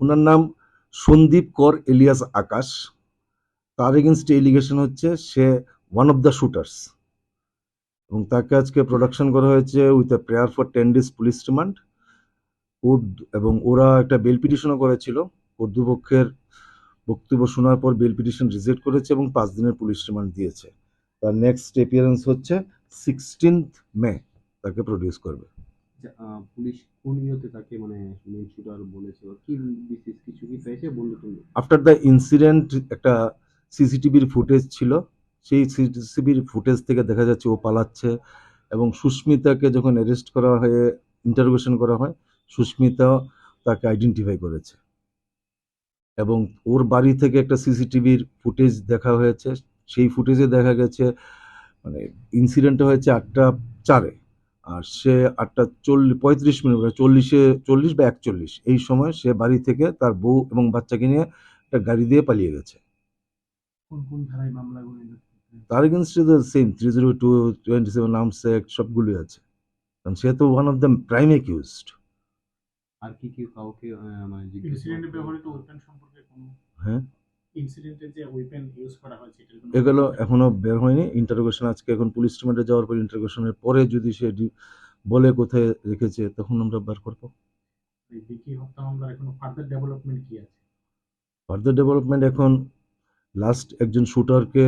ওনার নাম সন্দীপ কর এলিয়াস আকাশ। তার এগেনস্ট এলিগেশন হচ্ছে সে ওয়ান অফ দ্য শুটার্স এবং তাকে আজকে প্রোডাকশন করা হয়েছে with a prayer for ten days police remand court এবং ওরা একটা বেল পিটিশনও করেছিল। কর্তৃপক্ষের বক্তব্য শোনার পর বেল পিটিশন রিজেক্ট করেছে এবং পাঁচ দিনের পুলিশ রিমান্ড দিয়েছে। তার নেক্সট এপিয়ারেন্স হচ্ছে সিক্সটিন্থ মে তাকে প্রডিউস করবে। পুলিশ কোন ইয়েতে তাকে মানে মেন শুটার বলেছে বা কি বিশেষ কিছু কি পেয়েছে তুমি? আফটার দ্য ইনসিডেন্ট একটা সিসিটিভির ফুটেজ ছিল। সেই সিসিটিভির ফুটেজ থেকে দেখা যাচ্ছে ও পালাচ্ছে এবং সুস্মিতাকে যখন অ্যারেস্ট করা হয়ে ইন্টারোগেশন করা হয়, সুস্মিতা তাকে আইডেন্টিফাই করেছে। এবং ওর বাড়ি থেকে একটা সিসিটিভির ফুটেজ দেখা হয়েছে। সেই ফুটেজে দেখা গেছে মানে ইনসিডেন্টটা হয়েছে আটটা চারে। আর সে আটটা চল্লিশ পঁয়ত্রিশ মিনিট মানে চল্লিশে চল্লিশ বা একচল্লিশ এই সময় সে বাড়ি থেকে তার বউ এবং বাচ্চাকে নিয়ে একটা গাড়ি দিয়ে পালিয়ে গেছে। কোন কোন ধারায় মামলাগুলো তার এগেনস্টে the same three zero two twenty seven arms act সবগুলোই আছে। কারণ সে তো one of the prime accused আর কি কি কাউকে মানে জিজ্ঞেস হ্যাঁ? ইনসিডেন্টে যে ওয়েপন ইউজ করা হয়েছে এগুলো এখনও বের হয়নি। ইন্টারোগেশন আজকে এখন পুলিশ রিমান্ডে যাওয়ার পর ইন্টারোগেশনের পরে যদি সে বলে কোথায় রেখেছে তখন আমরা বার করব। বিকি হত্যা মামলার এখনও ফার্দার ডেভেলপমেন্ট কি আছে? ফার্দার ডেভেলপমেন্ট এখন লাস্ট একজন শুটারকে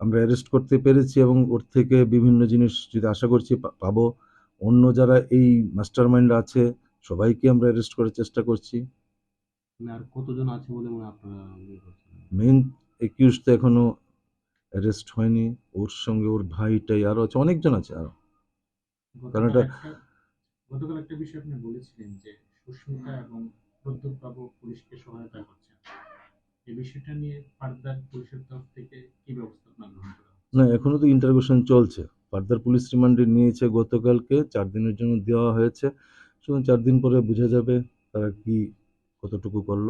আমরা অ্যারেস্ট করতে পেরেছি এবং ওর থেকে বিভিন্ন জিনিস যদি আশা করছি পাবো। অন্য যারা এই মাস্টার মাইন্ড আছে সবাইকে আমরা অ্যারেস্ট করার চেষ্টা করছি। আর কতজন আছে বলে মনে আপনারা করছেন? একিউজ তো এখনও অ্যারেস্ট হয়নি। ওর সঙ্গে ওর ভাইটাই আরও আছে অনেকজন আছে আরও। কারণ এটা- গতকাল একটা বিষয় আপনি বলেছিলেন যে সুস্মিতা এবং প্রদ্যুৎ বাবু পুলিশকে সহায়তা করছেন। এই বিষয়টা নিয়ে ফার্দার পুলিশের তরফ থেকে কি ব্যবস্থাপনা গ্রহণ করা না এখনও তো ইন্টারোগেশন চলছে। ফার্দার পুলিশ রিমান্ডে নিয়েছে গতকালকে চার দিনের জন্য দেওয়া হয়েছে। শুধু চার দিন পরে বোঝা যাবে তারা কি কতটুকু করল?